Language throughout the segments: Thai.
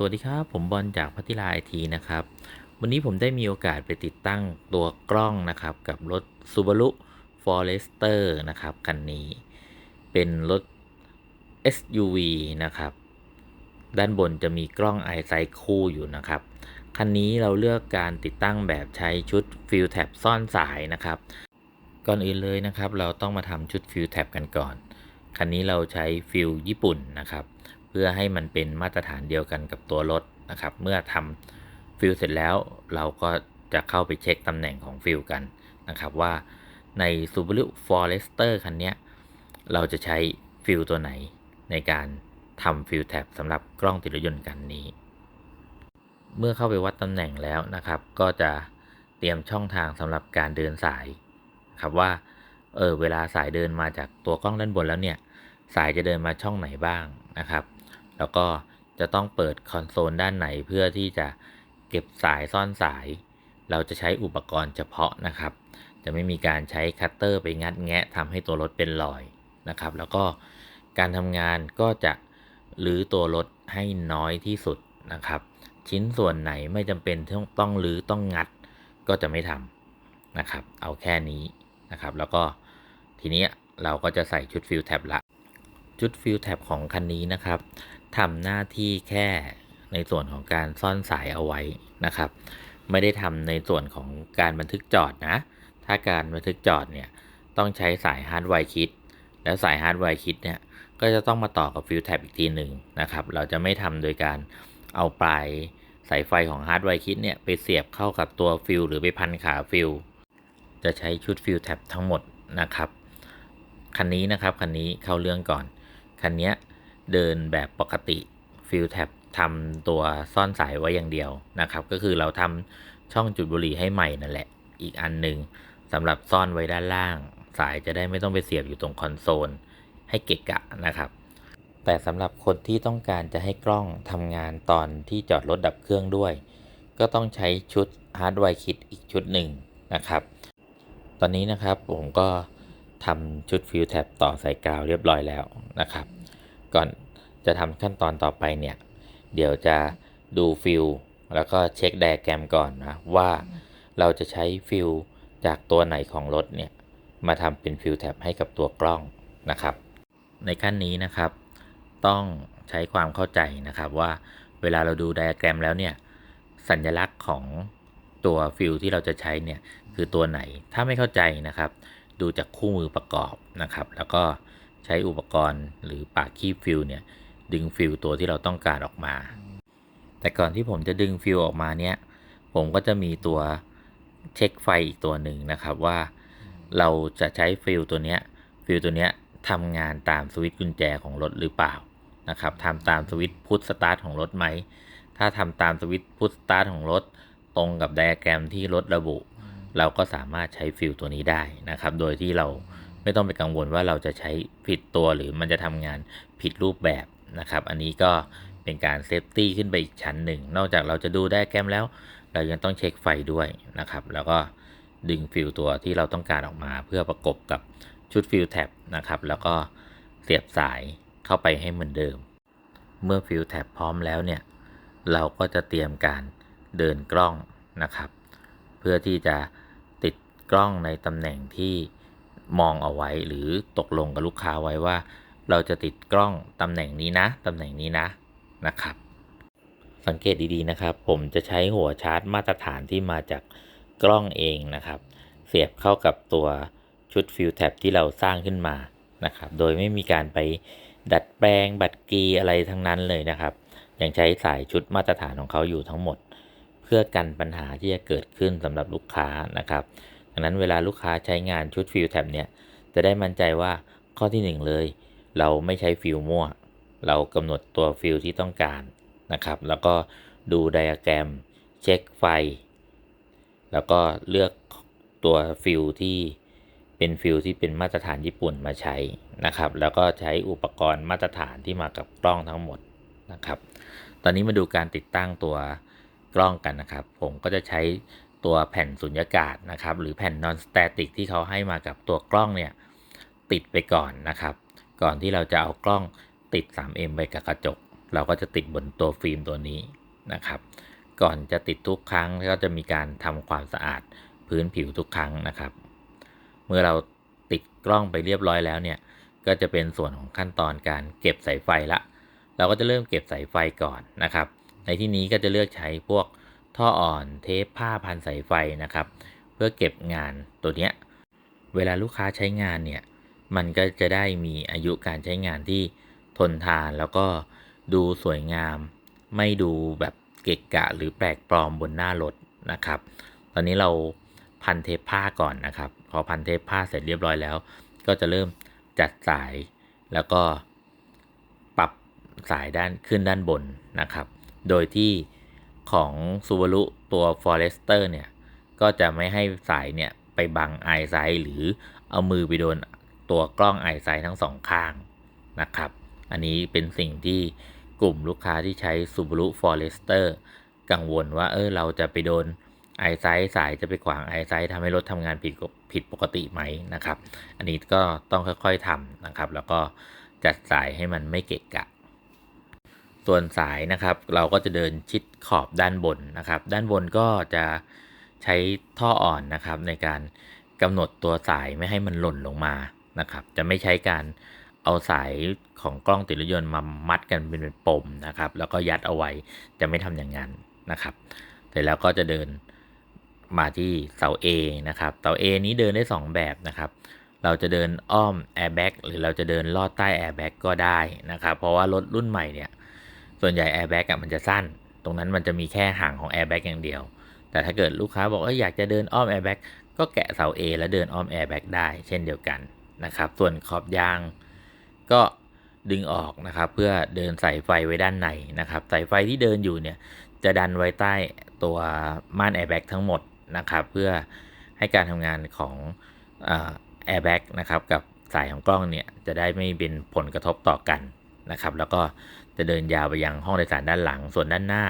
สวัสดีครับ ผมบอลจากพัทิลาไอทีนะครับ วันนี้ผมได้มีโอกาสไปติดตั้งตัวกล้องนะครับ กับรถ Subaru Forester นะครับ คันนี้ เป็นรถ SUV นะครับ ด้านบนจะมีกล้อง i s i g h คู่อยู่นะครับ คันนี้เราเลือกการติดตั้งแบบใช้ชุด Fill Tab ซ่อนสายนะครับ ก่อนอื่นเลยนะครับ เราต้องมาทำชุด Fill Tab กันก่อน คันนี้เราใช้ฟิลญี่ปุ่นนะครับ เพื่อให้มันเป็นมาตรฐานเดียวกันกับตัวรถนะครับ เมื่อทำฟิลเสร็จแล้วเราก็จะเข้าไปเช็คตำแหน่งของฟิลกันนะครับว่าใน Subaru Forester คันนี้เราจะใช้ฟิลตัวไหนในการทำฟิลแท็บสำหรับกล้องติดรถยนต์กันนี้ เมื่อเข้าไปวัดตำแหน่งแล้วนะครับ ก็จะเตรียมช่องทางสำหรับการเดินสายครับว่าเออเวลาสายเดินมาจากตัวกล้องด้านบนแล้วเนี่ย สายจะเดินมาช่องไหนบ้างนะครับ แล้วก็จะต้องเปิดคอนโซลด้านไหนเพื่อที่จะเก็บสายซ่อนสาย เราจะใช้อุปกรณ์เฉพาะนะครับ จะไม่มีการใช้คัตเตอร์ไปงัดแงะทำให้ตัวรถเป็นรอยนะครับ แล้วก็การทำงานก็จะรื้อตัวรถให้น้อยที่สุดนะครับ ชิ้นส่วนไหนไม่จำเป็นต้องต้องรื้อต้องงัดก็จะไม่ทำนะครับ เอาแค่นี้นะครับ แล้วก็ทีนี้เราก็จะใส่ชุดฟิลแท็บละ ชุดฟิลแท็บของคันนี้นะครับ ทำหน้าที่แค่ในส่วนของการซ่อนสายเอาไว้นะครับ ไม่ได้ทำในส่วนของการบันทึกจอดนะ ถ้าการบันทึกจอดเนี่ยต้องใช้สายฮาร์ดไวคิดแล้วสายฮาร์ดไวคิดเนี่ยก็จะต้องมาต่อกับฟิลแท็บอีกทีหนึ่งนะครับ เราจะไม่ทำโดยการเอาปลายสายไฟของฮาร์ดไวคิดเนี่ยไปเสียบเข้ากับตัวฟิลหรือไปพันขาฟิลจะใช้ชุดฟิลแท็บทั้งหมดนะครับ คันนี้นะครับคันนี้เข้าเรื่องก่อน คันนี้ เดินแบบปกติฟิลแท็บทำตัวซ่อนสายไว้อย่างเดียวนะครับ ก็คือเราทำช่องจุดบุหรี่ให้ใหม่นั่นแหละ อีกอันหนึ่งสำหรับซ่อนไว้ด้านล่าง สายจะได้ไม่ต้องไปเสียบอยู่ตรงคอนโซล ให้เกะกะนะครับ แต่สำหรับคนที่ต้องการจะให้กล้องทำงานตอนที่จอดรถดับเครื่องด้วย ก็ต้องใช้ชุดฮาร์ดไวร์คิดอีกชุดหนึ่งนะครับ ตอนนี้นะครับผมก็ทำชุดฟิลแท็บต่อใส่กาวเรียบร้อยแล้วนะครับ ก่อน จะทำขั้นตอนต่อไปเนี่ย เดี๋ยวจะดูฟิลแล้วก็เช็คไดอะแกรมก่อนนะว่าเราจะใช้ฟิลจากตัวไหนของรถเนี่ยมาทำเป็นฟิลแท็บให้กับตัวกล้องนะครับ ในขั้นนี้นะครับ ต้องใช้ความเข้าใจนะครับว่าเวลาเราดูไดอะแกรมแล้วเนี่ยสัญลักษณ์ของตัวฟิลที่เราจะใช้เนี่ยคือตัวไหนถ้าไม่เข้าใจนะครับ ดูจากคู่มือประกอบนะครับ แล้วก็ใช้อุปกรณ์หรือปากคีบฟิลเนี่ย ดึงฟิลตัวที่เราต้องการออกมา แต่ก่อนที่ผมจะดึงฟิลออกมาเนี่ย ผมก็จะมีตัวเช็คไฟอีกตัวหนึ่งนะครับว่าเราจะใช้ฟิลตัวเนี้ยฟิลตัวเนี้ยทำงานตามสวิตช์กุญแจของรถหรือเปล่านะครับทำตามสวิตช์พุทสตาร์ทของรถไหม ถ้าทำตามสวิตช์พุทสตาร์ทของรถตรงกับไดอะแกรมที่รถระบุ เราก็สามารถใช้ฟิลตัวนี้ได้นะครับ โดยที่เราไม่ต้องไปกังวลว่าเราจะใช้ผิดตัวหรือมันจะทำงานผิดรูปแบบ นะครับ อันนี้ก็เป็นการเซฟตี้ขึ้นไปอีกชั้นหนึ่ง นอกจากเราจะดูไดอะแกมแล้ว เรายังต้องเช็คไฟด้วยนะครับ แล้วก็ดึงฟิลตัวที่เราต้องการออกมาเพื่อประกบกับชุดฟิลแท็บนะครับ แล้วก็เสียบสายเข้าไปให้เหมือนเดิม เมื่อฟิลแท็บพร้อมแล้วเนี่ย เราก็จะเตรียมการเดินกล้องนะครับ เพื่อที่จะติดกล้องในตำแหน่งที่มองเอาไว้หรือตกลงกับลูกค้าไว้ว่า เราจะติดกล้องตำแหน่งนี้นะ ตำแหน่งนี้นะนะครับ สังเกตดีๆนะครับ ผมจะใช้หัวชาร์จมาตรฐานที่มาจากกล้องเองนะครับ เสียบเข้ากับตัวชุดฟิลแท็บที่เราสร้างขึ้นมานะครับ โดยไม่มีการไปดัดแปลงบัตรกีอะไรทั้งนั้นเลยนะครับ ยังใช้สายชุดมาตรฐานของเขาอยู่ทั้งหมด เพื่อกันปัญหาที่จะเกิดขึ้นสำหรับลูกค้านะครับดังนั้นเวลาลูกค้าใช้งานชุดฟิลแท็บเนี่ยจะได้มั่นใจว่าข้อที่ 1 เลย เราไม่ใช้ฟิลมั่ว เรากำหนดตัวฟิลที่ต้องการนะครับ แล้วก็ดูไดอะแกรม เช็คไฟ แล้วก็เลือกตัวฟิลที่เป็นฟิลที่เป็นมาตรฐานญี่ปุ่นมาใช้นะครับ แล้วก็ใช้อุปกรณ์มาตรฐานที่มากับกล้องทั้งหมดนะครับ ตอนนี้มาดูการติดตั้งตัวกล้องกันนะครับ ผมก็จะใช้ตัวแผ่นสุญญากาศนะครับ หรือแผ่นนอนสแตติกที่เขาให้มากับตัวกล้องเนี่ยติดไปก่อนนะครับ ก่อนที่เราจะเอากล้องติด 3M ไปกับกระจก เราก็จะติดบนตัวฟิล์มตัวนี้นะครับ ก่อนจะติดทุกครั้งก็จะมีการทำความสะอาดพื้นผิวทุกครั้งนะครับ เมื่อเราติดกล้องไปเรียบร้อยแล้วเนี่ยก็จะเป็นส่วนของขั้นตอนการเก็บสายไฟละ เราก็จะเริ่มเก็บสายไฟก่อนนะครับ ในที่นี้ก็จะเลือกใช้พวกท่ออ่อนเทปผ้าพันสายไฟนะครับ เพื่อเก็บงานตัวเนี้ย เวลาลูกค้าใช้งานเนี่ย มันก็จะได้มีอายุการใช้งานที่ทนทานแล้วก็ดูสวยงาม ไม่ดูแบบเกะกะหรือแปลกปลอมบนหน้ารถนะครับ ตอนนี้เราพันเทปผ้าก่อนนะครับ พอพันเทปผ้าเสร็จเรียบร้อยแล้ว ก็จะเริ่มจัดสายแล้วก็ปรับสายด้านขึ้นด้านบนนะครับ โดยที่ของ Subaru ตัว Forester เนี่ย ก็จะไม่ให้สายเนี่ยไปบังไอไซหรือเอามือไปโดน ตัวกล้องไอไซทั้งสองข้างนะครับ อันนี้เป็นสิ่งที่กลุ่มลูกค้าที่ใช้ Subaru Forester กังวลว่าเออเราจะไปโดนไอไซสายจะไปขวางไอไซทำให้รถทำงานผิดผิดปกติไหมนะครับ อันนี้ก็ต้องค่อยๆทำนะครับ แล้วก็จัดสายให้มันไม่เกะกะ ส่วนสายนะครับ เราก็จะเดินชิดขอบด้านบนนะครับ ด้านบนก็จะใช้ท่ออ่อนนะครับในการกำหนดตัวสายไม่ให้มันหล่นลงมา นะครับ จะไม่ใช้การเอาสายของกล้องติดรถยนต์มามัดกันเป็นปมนะครับ แล้วก็ยัดเอาไว้จะไม่ทำอย่างนั้นนะครับ เสร็จแล้วก็จะเดินมาที่เสา A นะครับ เสา A นี้เดินได้ 2 แบบนะครับ เราจะเดินอ้อมแอร์แบ็กหรือเราจะเดินลอดใต้แอร์แบ็กก็ได้นะครับ เพราะว่ารถรุ่นใหม่เนี่ย ส่วนใหญ่แอร์แบ็กอะมันจะสั้น ตรงนั้นมันจะมีแค่ห่างของแอร์แบ็กอย่างเดียว แต่ถ้าเกิดลูกค้าบอกว่าอยากจะเดินอ้อมแอร์แบ็กก็แกะเสา A แล้วเดินอ้อมแอร์แบ็กได้เช่นเดียวกัน นะครับ ส่วนขอบยางก็ดึงออกนะครับ เพื่อเดินสายไฟไว้ด้านในนะครับ สายไฟที่เดินอยู่เนี่ยจะดันไว้ใต้ตัวม่านแอร์แบ็กทั้งหมดนะครับ เพื่อให้การทำงานของแอร์แบ็กนะครับกับสายของกล้องเนี่ยจะได้ไม่เป็นผลกระทบต่อกันนะครับ แล้วก็จะเดินยาวไปยังห้องโดยสารด้านหลัง ส่วนด้านหน้า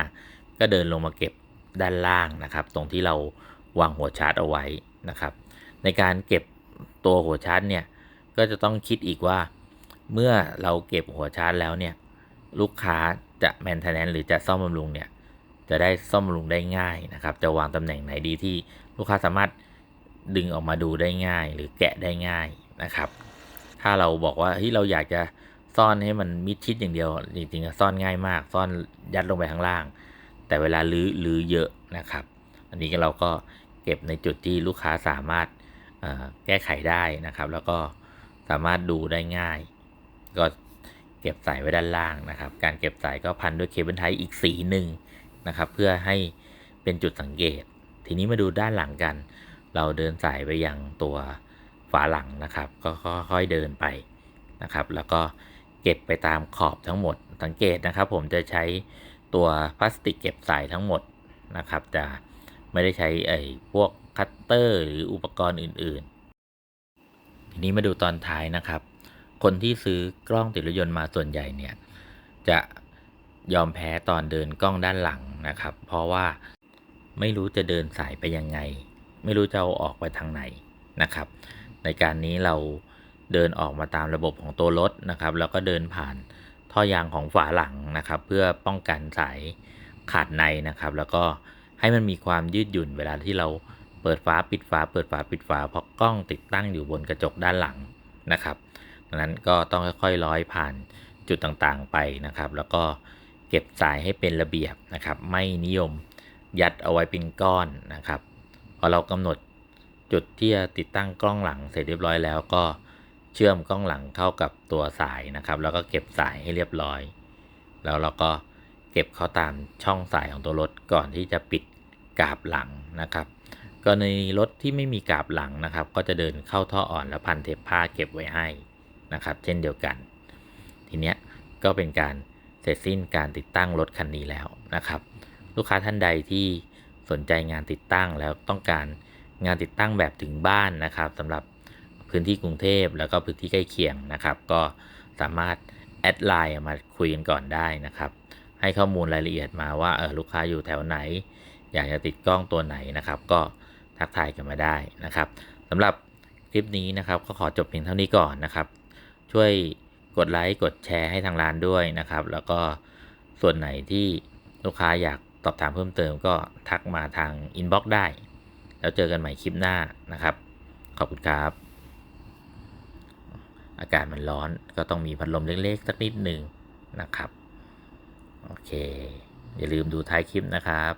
ก็เดินลงมาเก็บด้านล่างนะครับ ตรงที่เราวางหัวชาร์จเอาไว้นะครับ ในการเก็บตัวหัวชาร์จเนี่ย ก็จะต้องคิดอีกว่า เมื่อเราเก็บหัวชาร์จแล้วเนี่ย ลูกค้าจะแมนเทนแนนหรือจะซ่อมบำรุงเนี่ย จะได้ซ่อมบำรุงได้ง่ายนะครับ จะวางตำแหน่งไหนดีที่ลูกค้าสามารถดึงออกมาดูได้ง่าย หรือแกะได้ง่ายนะครับ ถ้าเราบอกว่าเฮ้ยเราอยากจะซ่อนให้มันมิดชิดอย่างเดียว จริงๆซ่อนง่ายมาก ซ่อนยัดลงไปข้างล่าง แต่เวลาลื้อลื้อเยอะนะครับ อันนี้เราก็เก็บในจุดที่ลูกค้าสามารถแก้ไขได้นะครับ แล้วก็ สามารถดูได้ง่าย ก็เก็บสายไว้ด้านล่างนะครับ การเก็บสายก็พันด้วยเคเบิลไทอีกสีหนึ่งนะครับ เพื่อให้เป็นจุดสังเกต ทีนี้มาดูด้านหลังกัน เราเดินสายไปยังตัวฝาหลังนะครับ ก็ค่อยๆเดินไปนะครับ แล้วก็เก็บไปตามขอบทั้งหมด สังเกตนะครับ ผมจะใช้ตัวพลาสติกเก็บสายทั้งหมดนะครับ จะไม่ได้ใช้ไอ้พวกคัตเตอร์หรืออุปกรณ์อื่น ๆ ทีนี้มาดูตอนท้ายนะครับ คนที่ซื้อกล้องติดรถยนต์มาส่วนใหญ่เนี่ยจะยอมแพ้ตอนเดินกล้องด้านหลังนะครับ เพราะว่าไม่รู้จะเดินสายไปยังไง ไม่รู้จะเอาออกไปทางไหนนะครับ ในการนี้เราเดินออกมาตามระบบของตัวรถนะครับ แล้วก็เดินผ่านท่อยางของฝาหลังนะครับ เพื่อป้องกันสายขาดในนะครับ แล้วก็ให้มันมีความยืดหยุ่นเวลาที่เรา เปิดฝาปิดฝาเปิดฝาปิดฝาเพราะกล้องติดตั้งอยู่บนกระจกด้านหลังนะครับดังนั้นก็ต้องค่อยๆร้อยผ่านจุดต่างๆไปนะครับ แล้วก็เก็บสายให้เป็นระเบียบนะครับ ไม่นิยมยัดเอาไว้เป็นก้อนนะครับพอเรากำหนดจุดที่จะติดตั้งกล้องหลังเสร็จเรียบร้อยแล้วก็เชื่อมกล้องหลังเข้ากับตัวสายนะครับ แล้วก็เก็บสายให้เรียบร้อย แล้วเราก็เก็บเข้าตามช่องสายของตัวรถก่อนที่จะปิดกาบหลังนะครับ กรณีรถที่ไม่มีกาบหลังนะครับ ก็จะเดินเข้าท่ออ่อนแล้วพันเทปผ้าเก็บไว้ให้นะครับ เช่นเดียวกัน ทีเนี้ยก็เป็นการเสร็จสิ้นการติดตั้งรถคันนี้แล้วนะครับ ลูกค้าท่านใดที่สนใจงานติดตั้งแล้วต้องการงานติดตั้งแบบถึงบ้านนะครับสำหรับพื้นที่กรุงเทพแล้วก็พื้นที่ใกล้เคียงนะครับ ก็สามารถแอดไลน์มาคุยกันก่อนได้นะครับ ให้ข้อมูลรายละเอียดมาว่าเออลูกค้าอยู่แถวไหน อยากจะติดกล้องตัวไหนนะครับ ก็ ทักทายกันมาได้นะครับสำหรับคลิปนี้นะครับก็ขอจบเพียงเท่านี้ก่อนนะครับ ช่วยกดไลค์กดแชร์ให้ทางร้านด้วยนะครับ แล้วก็ส่วนไหนที่ลูกค้าอยากสอบถามเพิ่มเติมก็ทักมาทางอินบ็อกซ์ได้ แล้วเจอกันใหม่คลิปหน้านะครับ ขอบคุณครับ อากาศมันร้อนก็ต้องมีพัดลมเล็กๆสักนิดหนึ่งนะครับ โอเค อย่าลืมดูท้ายคลิปนะครับ